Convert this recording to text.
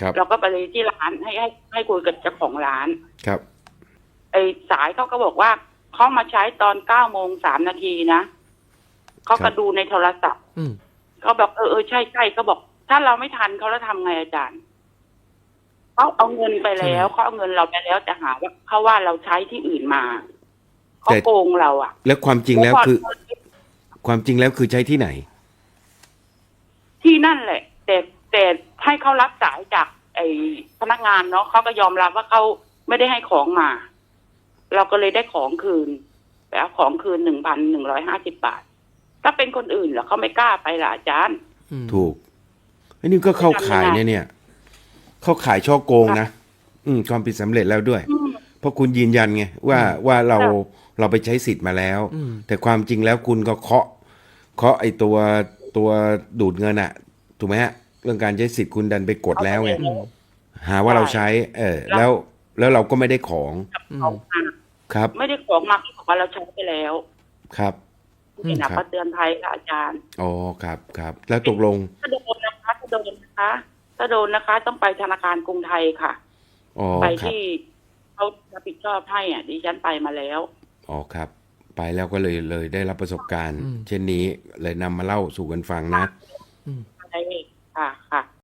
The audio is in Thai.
ครับเราก็ไปเลยที่ร้านให้ให้ให้คุยกับเจ้าของร้านครับ ไอ้สายเขาก็บอกว่าเขามาใช้ตอนเก้าโมงสามนาทีนะเขาครัก็บดูในโทรศัพท์อืมเขาบอกเออเออใช่ใช่เขาบอก ถ้าเราไม่ทันเขาแล้วทำไงอาจารย์เขาเอาเงินไปแล้วเขาเอาเงินเราไปแล้วแต่หาว่าเขาว่าเราใช้ที่อื่นมาเขาโกงเราอะ แล้วความจริงแล้วคือ ความจริงแล้วคือใช้ที่ไหน ที่นั่นแหละ แต่แต่ ให้เขารับสายจากไอ้พนักงานเนาะเขาก็ยอมรับว่าเขาไม่ได้ให้ของมา เราก็เลยได้ของคืนไปเอาของคืนหนึ่งพันหนึ่งร้อยห้าสิบบาท ถ้าเป็นคนอื่นเหรอเขาไม่กล้าไปล่ะอาจารย์อืมถูกไอ้นี่ก็เข้าข่ายทำยังไงเนี่ยเนี่ย เข้าข่ายช่อโกงนะอืมความผิดสำเร็จแล้วด้วยอืมเพราะคุณยืนยันไงว่าว่าเราค่ะเราไปใช้สิทธิ์มาแล้วอืมแต่ความจริงแล้วคุณก็เคาะ เคาะไอ้ตัวตัวดูดเงินอะถูกไหมฮะ เรื่องการใช้สิทธิ์คุณดันไปกดแล้วไงอืมหาว่าเราใช้ เออ แล้วแล้วเราก็ไม่ได้ของอืมเอามาครับ ไม่ได้ของมาเขาบอกว่าเราใช้ไปแล้วครับนี่นะครับเขาเตือนภัยค่ะอาจารย์อ๋อครับครับ แล้วตกลงถ้าโดนนะคะถ้าโดนนะคะถ้าโดนนะคะ ต้องไปธนาคารกรุงไทยค่ะอ๋อไปครับที่เขารับผิดชอบให้อะดิฉันไปมาแล้วอ๋อครับ ไปแล้วก็เลยเลยได้รับประสบการณ์อืมเช่นนี้เลยนำมาเล่าสู่กันฟังนะอะไรค่ะค่ะ